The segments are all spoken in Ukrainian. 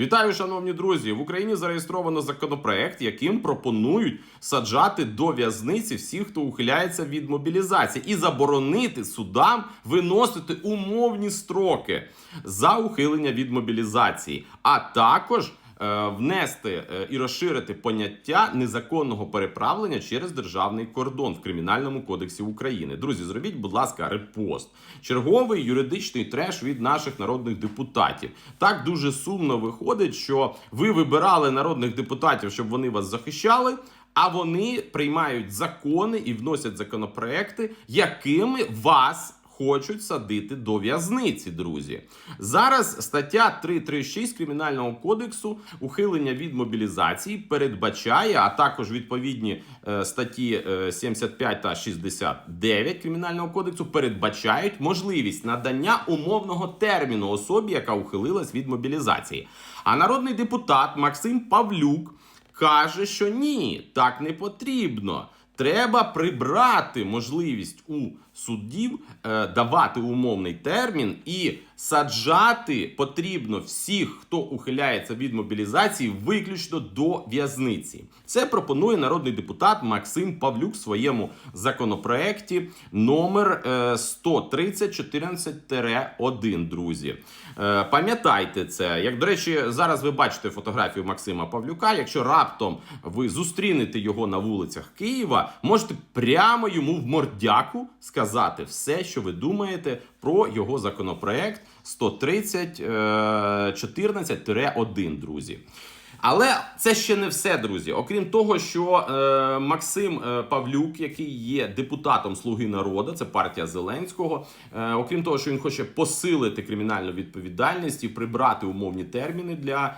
Вітаю, шановні друзі! В Україні зареєстровано законопроект, яким пропонують саджати до в'язниці всіх, хто ухиляється від мобілізації, і заборонити судам виносити умовні строки за ухилення від мобілізації, а також внести е, і розширити поняття незаконного переправлення через державний кордон в кримінальному кодексі України. Друзі, зробіть, будь ласка, репост. Черговий юридичний треш від наших народних депутатів. Так дуже сумно виходить, що ви вибирали народних депутатів, щоб вони вас захищали. А вони приймають закони і вносять законопроекти, якими вас хочуть садити до в'язниці, друзі. Зараз стаття 336 Кримінального кодексу ухилення від мобілізації передбачає, а також відповідні е, статті е, 75 та 69 Кримінального кодексу передбачають можливість надання умовного терміну особі, яка ухилилась від мобілізації. А народний депутат Максим Павлюк каже, що ні, так не потрібно. Треба прибрати можливість у суддів е, давати умовний термін і саджати потрібно всіх, хто ухиляється від мобілізації, виключно до в'язниці. Це пропонує народний депутат Максим Павлюк в своєму законопроекті номер е, 13014-1, друзі. Е, Пам'ятайте це. Як до речі, зараз ви бачите фотографію Максима Павлюка. Якщо раптом ви зустрінете його на вулицях Києва, можете прямо йому в мордяку сказати все, що ви думаєте про його законопроект 13014-1, друзі. Але це ще не все, друзі. Окрім того, що е, Максим е, Павлюк, який є депутатом Слуги народу, це партія Зеленського. Е, окрім того, що він хоче посилити кримінальну відповідальність і прибрати умовні терміни для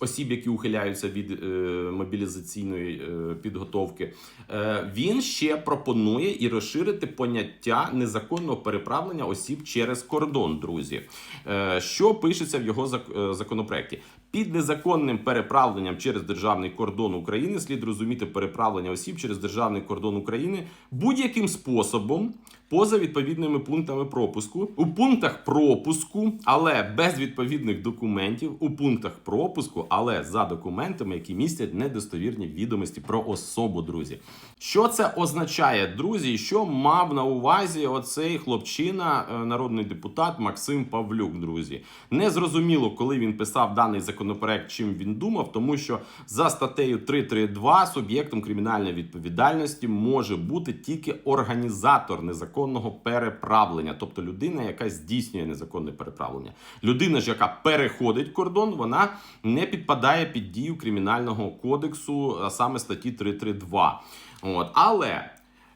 осіб, які ухиляються від е, мобілізаційної е, підготовки. Е, він ще пропонує і розширити поняття незаконного переправлення осіб через кордон, друзі. Е, що пишеться в його е, законопроекті? Під незаконним переправленням через державний кордон України слід розуміти переправлення осіб через державний кордон України будь-яким способом, поза відповідними пунктами пропуску, у пунктах пропуску, але без відповідних документів, у пунктах пропуску, але за документами, які містять недостовірні відомості про особу, друзі. Що це означає, друзі? Що мав на увазі оцей хлопчина, е, народний депутат Максим Павлюк, друзі? Не зрозуміло, коли він писав даний законопроект, чим він думав, тому що за статтею 332 суб'єктом кримінальної відповідальності може бути тільки організатор незаконного переправлення, тобто людина, яка здійснює незаконне переправлення. Людина ж, яка переходить кордон, вона не підпадає під дію кримінального кодексу, а саме статті 332. От. Але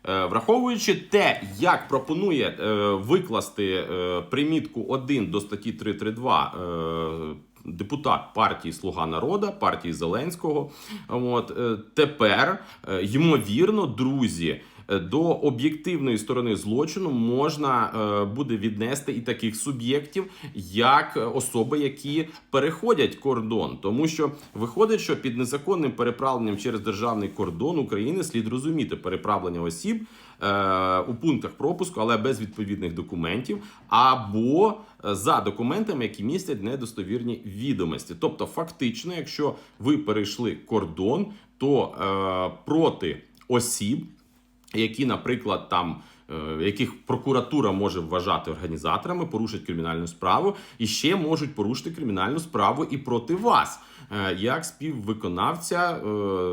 Е, Враховуючи те, як пропонує е, викласти е, примітку 1 до статті 332 е, депутат партії Слуга народа, партії Зеленського, от е, тепер е, ймовірно, друзі. Е, До об'єктивної сторони злочину можна е, буде віднести і таких суб'єктів, як е, особи, які переходять кордон, тому що виходить, що під незаконним переправленням через державний кордон України слід розуміти переправлення осіб у пунктах пропуску, але без відповідних документів, або за документами, які містять недостовірні відомості. Тобто, фактично, якщо ви перейшли кордон, то е, проти осіб які, наприклад, там. е, Яких прокуратура може вважати організаторами, порушать кримінальну справу, і ще можуть порушити кримінальну справу і проти вас, е, як співвиконавця е,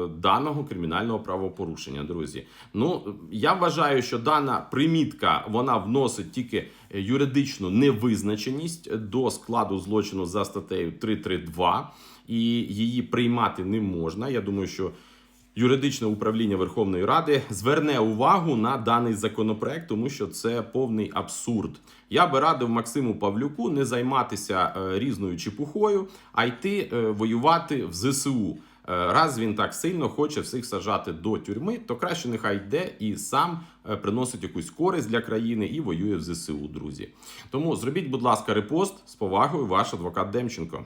даного кримінального правопорушення. Друзі, ну я вважаю, що дана примітка вона вносить тільки юридичну невизначеність до складу злочину за статтею 332, і її приймати не можна. Я думаю, що юридичне управління Верховної Ради зверне увагу на даний законопроект, тому що це повний абсурд. Я би радив Максиму Павлюку не займатися е, різною чепухою, а йти е, воювати в ЗСУ. Е, Раз він так сильно хоче всіх сажати до тюрми, то краще нехай йде і сам приносить якусь користь для країни і воює в ЗСУ, друзі. Тому зробіть, будь ласка, репост з повагою, ваш адвокат Демченко.